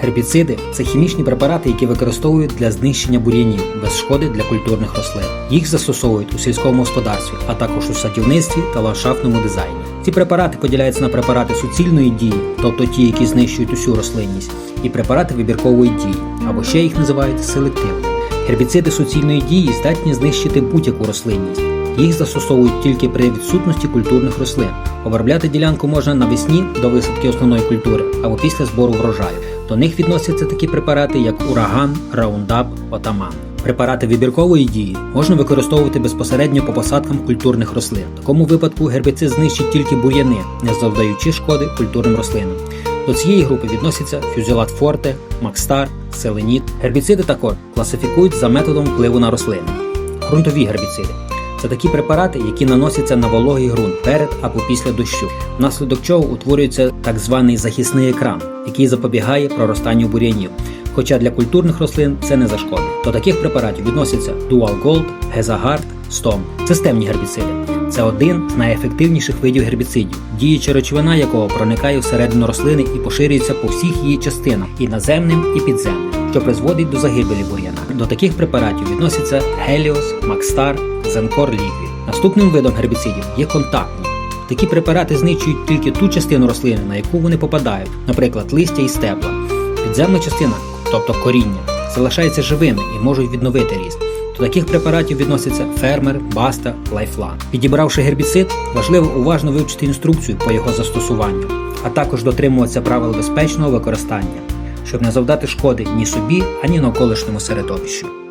Гербіциди це хімічні препарати, які використовують для знищення бур'янів без шкоди для культурних рослин. Їх застосовують у сільському господарстві, а також у садівництві та ландшафтному дизайні. Ці препарати поділяються на препарати суцільної дії, тобто ті, які знищують усю рослинність, і препарати вибіркової дії, або ще їх називають селективними. Гербіциди суцільної дії здатні знищити будь-яку рослинність. Їх застосовують тільки при відсутності культурних рослин. Обробляти ділянку можна навесні до висадки основної культури або після збору врожаю. До них відносяться такі препарати, як ураган, раундап, отаман. Препарати вибіркової дії можна використовувати безпосередньо по посадкам культурних рослин. В такому випадку гербіцид знищить тільки бур'яни, не завдаючи шкоди культурним рослинам. До цієї групи відносяться фюзілат форте, макстар, селеніт. Гербіциди також класифікують за методом впливу на рослини. Ґрунтові гербіциди це такі препарати, які наносяться на вологий ґрунт перед або після дощу, внаслідок чого утворюється так званий захисний екран, який запобігає проростанню бур'янів. Хоча для культурних рослин це не зашкодить. До таких препаратів відносяться Dual Gold, Гезагард, Стом. Системні гербіциди. Це один з найефективніших видів гербіцидів, діюча речовина якого проникає всередину рослини і поширюється по всіх її частинах і наземним, і підземним, що призводить до загибелі бур'яна. До таких препаратів відносяться Helios, Макстар, Зенкор Liquid. Наступним видом гербіцидів є контактні. Такі препарати знищують тільки ту частину рослини, на яку вони попадають, наприклад, листя і стебла. Підземна частина, тобто коріння, залишається живими і можуть відновити ріст. До таких препаратів відносяться фермер, баста, лайфлан. Підібравши гербіцид, важливо уважно вивчити інструкцію по його застосуванню, а також дотримуватися правил безпечного використання, щоб не завдати шкоди ні собі, ані навколишньому середовищу.